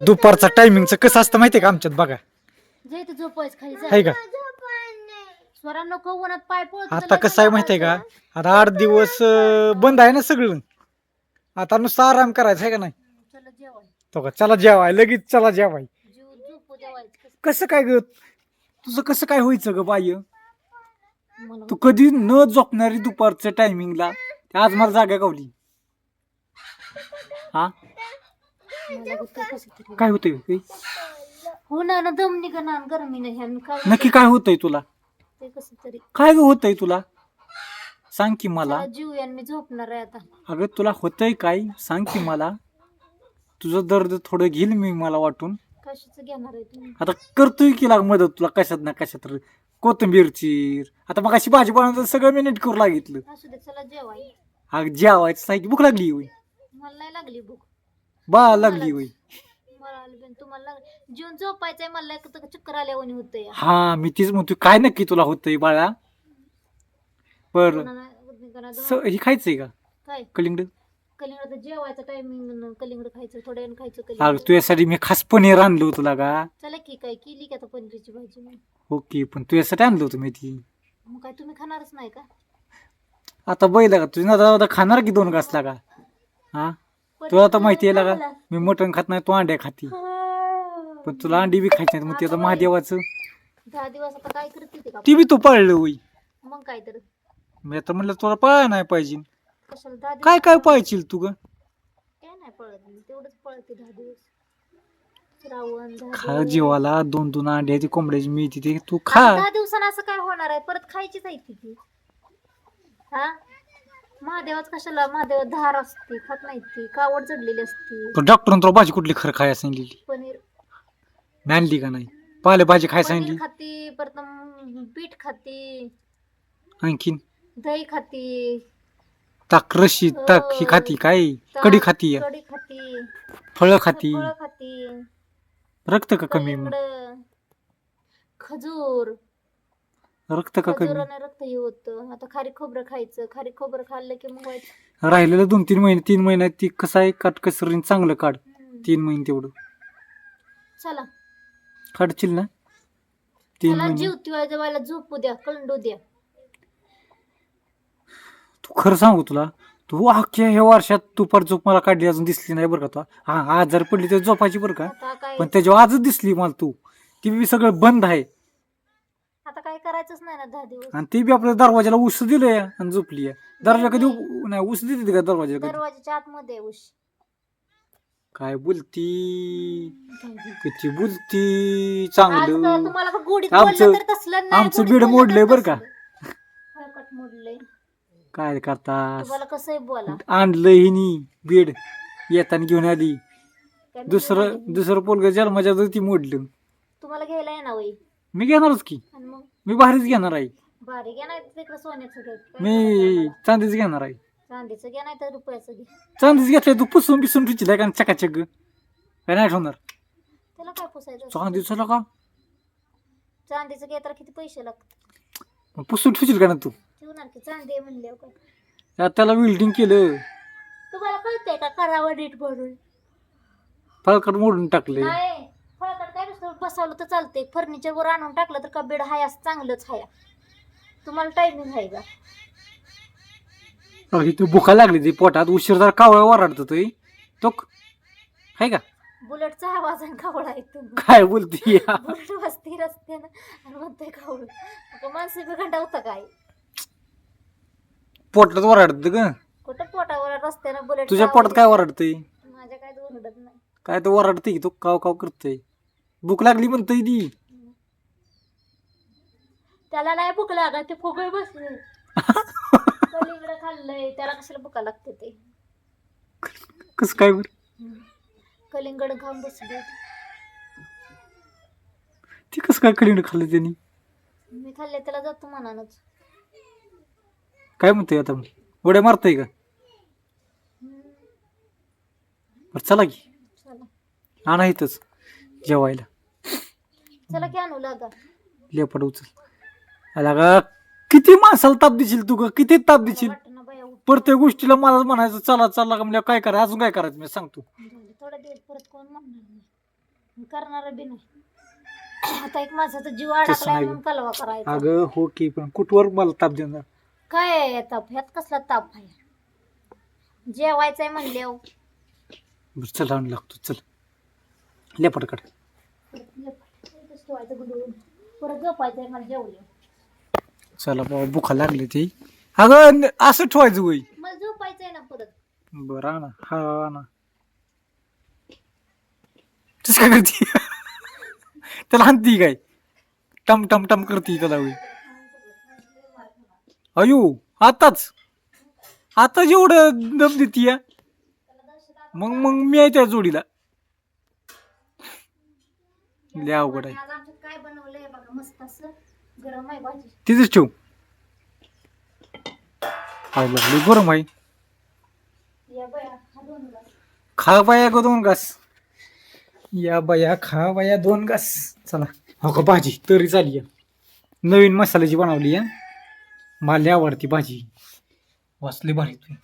दुपारचा टायमिंगचं कसं असतं माहितीये का आमच्यात बघा? जे ते झोपायच खाली जा. आहे का? स्वरा नको उन्हात पाय पळतो आता कसं आहे माहितीये का? आता आठ दिवस अं, बंद आहे ना सगळं. आता नुसतं आराम करायचा आहे का नाही? चला जेवण तो का चला जेवाय लगेच चला जेवाय. जीव झोपू जेवायचं कसं. काय ग? तुझं कसं काय व्हायचं ग बाय मला तू कधी न झोपणारी दुपारच्या टायमिंगला आज मला जागा गावली. हा. काय होतंय हो ना ना दम निघणार गरमी नाही काय नक्की काय होतंय तुला? ते कसं तरी. काय ग होतंय तुला? सांग की मला. जीव यान मी झोपणार आहे आता. अगं तुला होतंय काय? सांग की मला. तुझं दर्द थोडं घेईल मी मला वाटून. कशाच घेणार आहे तुम्ही? आता करतोय की लाग मदत तुला कशात ना कशात तर. कोथिंबीर चीर. आता मग अशी भाजी बनवतात सगळं मी नीट करू लागितलं. असू दे चला जेवाय. अग जेवायचं आहे की भूक लागली मला नाही लागली भूक. बा लागली होय. मला आली पण तुम्हाला लागली. जीवन झोपायचंय मला एक तर चक्कर आल्यावानी होतं या हा मी तीच म्हणतोय काय नक्की तुला होतंय बाळा? बर. कोणाला- स- हे खायचंय का? काय? कलिंगड? कलिंगड जेवायचं टायमिंग कलिंगड खायचं थोड्या खायचं अगं कलिंगड तुझ्यासाठी मी खास पनीर आणलं होतं लागा. चला की काय केली का आता पनीरची भाजी मग? ओके पण तुझ्यासाठी आणलं होतं मी ती. मग काय तुम्ही खाणारच नाही का? आता बैल का दादा खाणार की दोन घास लागा? हा? तुला आता माहिती आहे लागा मी मटण खात नाही तू अंड्या खाती. पण तुला अंडी बी खायची नाही मग ते आता महादेवाचं. दहा दिवस आता काय करते ते का ती बी तू पाळलं होई मग काय तर. मी आता म्हणलं तुला पाळा नाही पाहिजे. कशाला दहा दिवस? काय काय पाहिजे तू ग? काय नाही पळत मी तेवढंच पळते दहा दिवस. श्रावण दहा खा दिवस. जीवाला दोन दोन अंड्या ती कोंबड्याची मिळते ते तू खा. आता दहा दिवसानं असं काय होणार आहे? परत खायचीच आहे ती ती. हा? महादेवाच कशाला? महादेव धार असते खात नाही ती कावड चढलेली असते. पण डॉक्टरांनी तुला भाजी कुठली खरं खायला सांगितली? पनीर. मी आणली का नाही? पाले भाजी खायला पनीर सांगितली. खाती परत पीठ खाती. आणखीन? दही खाती. ताक रशी ताक ही खाती काय? कडी खाती कढी खाती. फळं खाती. फळं खाती. रक्त का कमी मग? खजूर. रक्त का कमी? खजुराने रक्त हे होतं. आता खारी खोबरं खायचं. खारी खोबरं खाल्लं की मग व्हायचं राहिलेलं दोन तीन महिने तीन महिन्यात ती कसं आहे? काटकसरीने चांगलं काढ. तीन महिने तेवढं. चला. काढशील ना? तीन महिने. जीव झोपू द्या. कळंडू द्या. तू खरं सांगू तुला तू अख्ख्या ह्या वर्षात दुपार झोप मला काढली अजून दिसली नाही बरं का तू. हा आजार पडली तर झोपायची बरं का? आता काय? पण त्याच्यावर आजच दिसली मला तू. ती बी सगळं बंद आहे. करायचंच नाही ना दहा दिवस. आणि ती बी आपल्या दरवाजाला उस दिलंय आणि झोपली आहे दरवाजा कधी उ- नाही उस देते का दरवाजाला कधी? दरवाजाच्या आतमध्ये आहे उश काय बोलती? किती बोलती? आज तर चांगलं तुम्हाला का गोडीत आमचं- बोललं तर तसलं नाही आमचं गोडीत बीड बोललं मोडलंय बरं का? तसलं. फळकट मोडलंय. काय करतास? तुम्हाला कसंही बोला. आणलं हिनी बीड. येताना घेऊन आली. काय मी दुसरं दुसरं पोलग जन्माच्या ती मोडलं. तुम्हाला घ्यायला येणार मी घेणारच की. आणि मग? मी भारीच घेणार आहे. भारी घ्या नाही तिकडे सोन्याचं काय मी करायचं? चांदीच घेणार आहे. चांदीचं घ्या नाही तर रुपयाचं चांदीच घेतलंय तू पुसून पिसून ठेवची का चकाचक. काय नाही ठेवणार त्याला काय पुसायचं? का चांदीचं घ्या तर किती पैसे लागतात मग पुसून ठेवशील का ना तू? ठेवणार की चांदी आहे म्हणल्यावर काय? त्याला विल्डिंग केलं. तुम्हाला कळतंय का करावं नीट भरून? फळकट मोडून टाकले नाही बसवलं तर चालतंय. फर्निचर वर आणून टाकलं तर का बेड हाय असं चांगलंच हाय. तुम्हाला टायमिंग आहे का? तू भुका लागली ती पोटात. उशीर जर कावळा वराडतो तो तो आहे का? बुलेटचा आवाज आणि कावळा येतो काय बोलती बुलेट वस्ती रस्त्यानं आणि म्हणतोय कावळ. माणसं बिघडा होता काय? पोटात वराडत ग. कुठं पोटावर रस्त्यानं बुलेट तुझ्या पोटात काय वराडतंय माझ्या काय ओरडत नाही. काय तर वराडतंय की तो काव काव करतोय? भूक लागली म्हणतोय ती. त्याला नाही भूक लागत ते फुगळ बसले. कलिंगड खाल्लंय त्याला कशाला भुका लागते ते? कसं काय बरं? कलिंगड खाऊन बसले. ती कसं काय कलिंड खाल्लं त्यांनी? मी खाल्ले त्याला जातो मनानच. काय म्हणतोय आता मग? उड्या मारतोय का? बरं चला की. चला. आणा इथंच जेवायला. चला की आणू लागा. लेपड उचल. आला का किती माणसाला ताप देशील तू ग? किती ताप देशील? वाटणं बाया उठ प्रत्येक गोष्टीला मला म्हणायचं चला चला का म्हणजे काय करायचं? अजून काय करायचं? मी सांगतो. झालं. थोडा दिवस परत कोण म्हणणार नाही. करणार बी नाही. आता एक माणसाचा जीव तसं अडकलाय नाही. म्हणून कलवा करायचा. अगं हो की पण कुठवर मला ताप देणार? काय आहे ताप? ह्यात कसला ताप आहे? जेवायचंय म्हणले हो. बरं, चल आणून लागतो. चल. लेपटकड. ठेवायचं गुंडळून. परत झोपायचंय मला जेवले. चला बाबा बुखा लागली ती. अगं न- असं ठेवायचं वय मला झोपायचंय ना परत. बरं आणा. हा आणा. तसं काय करते? त्याला हाणती काय? टम टम टम करते त्याला वय अयो आताच. आता एवढं दम देती या. मग मग मी आहे त्या जोडीला. लय अवघड आहे आज आमच्यात काय बनवलंय बघा मस्त असं गरम आहे भाजी. तिथेच ठेव. काय लागली गरम आहे. या बया हा दोन ग्लास. खा बाया ग दोन घास. या बाया खा बाया दोन घास. चला. हो का भाजी तरी झाली आहे. नवीन मसाल्याची बनवली आहे. मला लय आवडती भाजी. वाचली भारी तू.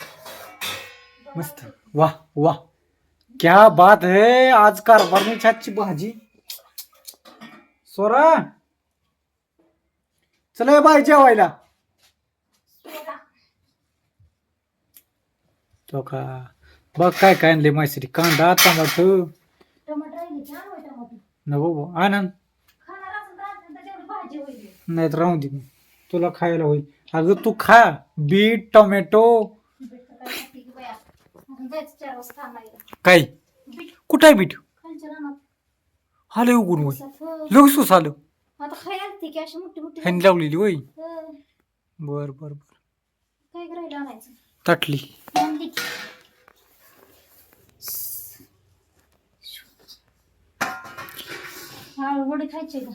मस्त. वाह वाह क्या बात है. आज कारभारने छातची भाजी. सोरा. चला बाय जेवायला. तो का? बघ काय काय आणले माहिती कांदा टमाट. टमाटर आहे छान होय टमाटर नको आनंद खाणार तर भाजी होईल नाही तर राहून दे. मी. तुला खायला होईल. अगं तू खा. Bit tomato. बीट तर काय? खाते की जायचं चार वाजता आणायला काय बीट कुठं आहे बीट? खालच्या रानात आलं उघडून. होय दिवसात, लगेच आलं आता खायला ती की अशी मोठी मोठी ह्यांनी लावलेली होय? हं. बर बर बर. काय करायला आणायचं? ताटली. आणली की. आळू वडी खायची का?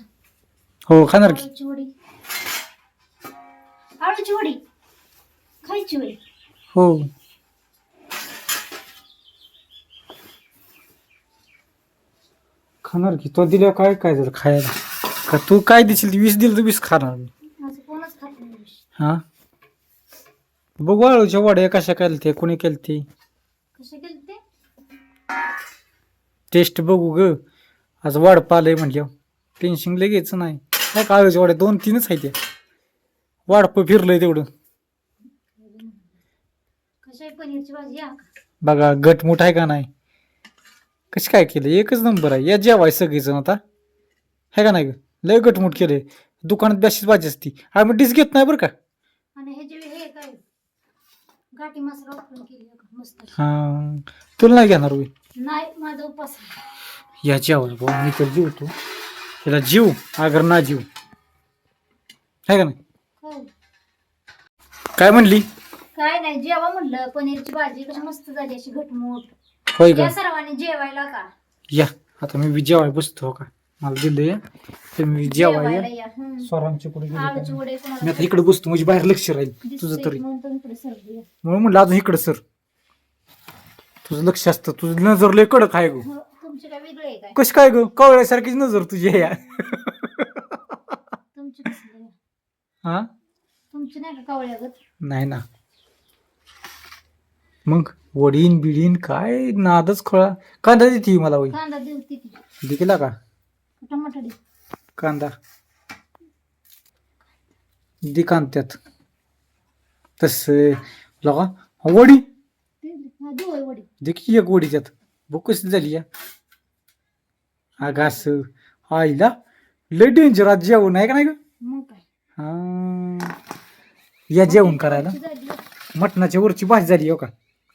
हो खाणार की. आळूची वडी. आळूची वडी? खायची वडी हो. खाणार की. तो दिल्यावर काय काय झालं? खायला. का? तू काय देशील? वीस दिलं तर वीस खाणार मी. असं कोणच खात नाही हा? बघू आळूच्या वड्या कशा केलते कोणी केलते? कसे केले ते टेस्ट बघू ग. आज वाढ पालय म्हणलं टेन्शन लगेच नाही. काय काळूच्या वड्या दोन तीनच आहे त्या वाढप फिरलंय तेवढं. कशी आहे पनीरची भाजी या? का बघा गटमुट आहे का नाही? कशी काय केलं? एकच नंबर आहे. या जेवाय सगळेजण आता. आहे का नाही ग? लय गटमुट केलंय. दुकानात बशीच भाजी असती. आम्ही डिस घेत नाही बरं का? आणि हे जे हे काय? गाठी मसाला वापरून केली आहे का? मस्त. हा तुला नाही घेणार होय? नाही माझा उपास आहे. या जेवाय भाऊ मी तर जीवतो त्याला जीव अगर ना जीव. आहे का नाही? काय काय म्हणली? काय नाही जेवा म्हणलं पनीरची भाजी कशी मस्त झाली अशी घटमूट. होय का? या सर्वांनी जेवायला का? या आता मी बी जेवाय बसतो हो का? मला दिलं तर मी जेवाय जेवायला या. हं. स्वरांची कुठे आळूची. वडे मी आता इकडे बसतो म्हणजे बाहेर लक्ष राहील. तुझं दिसतंय तरी म्हणून तुम्ही म्हणलं अजून इकडं सर. तुझं लक्ष असतं तुझं नजर लय कडक आहे गो. हो, तुमची काय वेगळे आहे काय? कशी काय ग? कवळ्यासारखीच नजर तुझी आहे या. तुमची कसली आहे? हा? तुमची नाही का कावळ्यागत नाही ना. मग वडीन बिडीन काय नादच खळा. कांदा देते मला वय कांदा देऊ किती दिला का टमाटर कांदा. दे कांद्यात. तस लगा वडी. देऊ वडी. दे की एक वडी त्यात. बघ कशी झाली या? अगं असं आईला लय डेंजर आज जेवण आहे का नाही ग? मग काय? हा. या जेवण करायला. मटणाच्या वरची भाजी झाली हो का?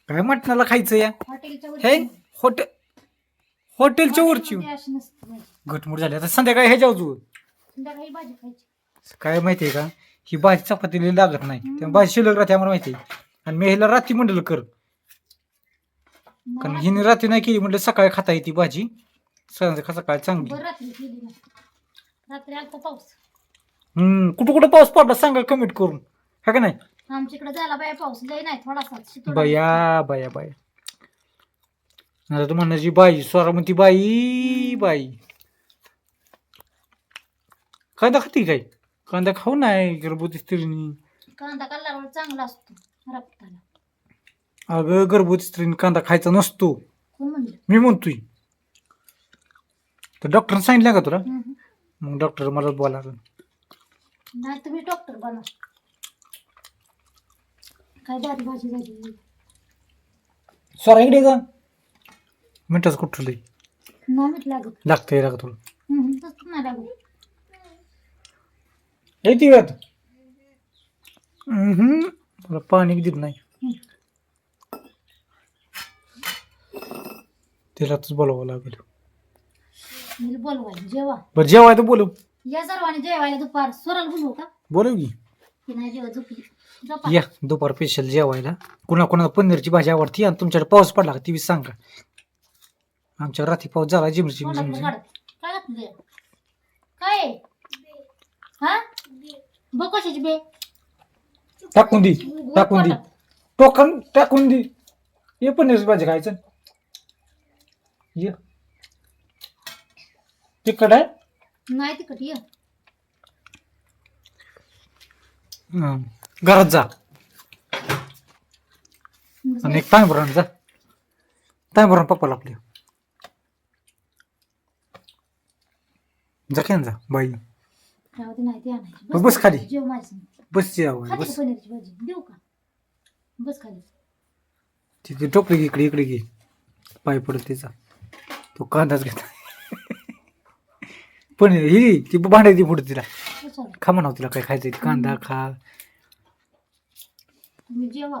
काय मटणाला खायचं या? हॉटेलच्या हे वरची- हॉटेल हॉटेलच्या वरची. हॉटेलमध्ये अशी नसते भाजी. घटमुट झाली. आता संध्याकाळी ह्याच्या जवळ संध्याकाळी भाजी खायची. काय माहितीये का? ही भाजी चपातीला लागत नाही. त्यामुळे भाजी शिल्लक राहते आम्हाला माहिती आहे. आणि मी ह्याला रात्री म्हणलं कर. कारण हिने रात्री नाही केली म्हटलं सकाळी खाता येते भाजी. संध्याकाळी सकाळी चांगली. बरं रात्री केली ना. रात्री आलता पाऊस. हम्म. कुठं कुठं पाऊस पडला सांगा कमेंट करून. हा का नाही? आमच्याकडे झाला बाया पाऊस. लय नाही थोडासा. शितोडा. बया बया बया. आता तू म्हणायची बाई स्वरा म्हणती बाई बाई. कांदा खाती काय? कांदा खाऊ नाही गर्भवती स्त्रीनी. कांदा काढल्यावर चांगला असतो रक्ताला. अगं गर्भवती स्त्रीने कांदा खायचा नसतो. कोण म्हणलं? मी म्हणतोय. तर डॉक्टरने सांगितलं का तुला? हम्म. मग डॉक्टर मला बोला नाही तुम्ही डॉक्टर बना काय भारी भाजी झाली? स्वरा इकडे का मिठच कुठं लई? नाही मीठ लागत लागतंय तुला. हम्म, तसं नाही लागत. येते का तुला पाणी देत नाही. हम्म. तिला तुझ बोलावं लागेल. मी बोलवायला जेवा. बरं जेवाय तर बोलव. या सर्वांनी जेवायला दुपार. स्वराला बोलवू का? बोलव की. की नाही जेवा झोपली. झोपा. या दुपार स्पेशल जेवायला. कुणा कुणाला पनीरची भाजी आवडती आणि तुमच्याकडे पाऊस पडला का ती बी सांगा. आमच्या रात्री पाऊस झाला जिमची तोंडातलं जिमची काढते. काय घातलं काय? आहे? हा? बघ कशाची बे. टाकून दे टाकून दे. टोकन टाकून दे. ये पनीरची भाजी खायचं. ये. तिखट आहे? नाही तिकट ये. हं. घरात जा. आणि एक तांब भरून जा. तांब भरून पप्पाला आपल्या जा काय जा बाई. राहू दे नाही ते आणायची. मग बस खाली. जेव माझी. संग. बस. बस पनीरची भाजी? देऊ का? बस खाली. तिथे टोपली इकडे इकडे घे. पाय पडत तिचा. तो कांदाच घेत पण ही ती भांडायची पुढे तिला. खा म्हणावं तिला काय खायचं कांदा खा. तुम्ही जेवा.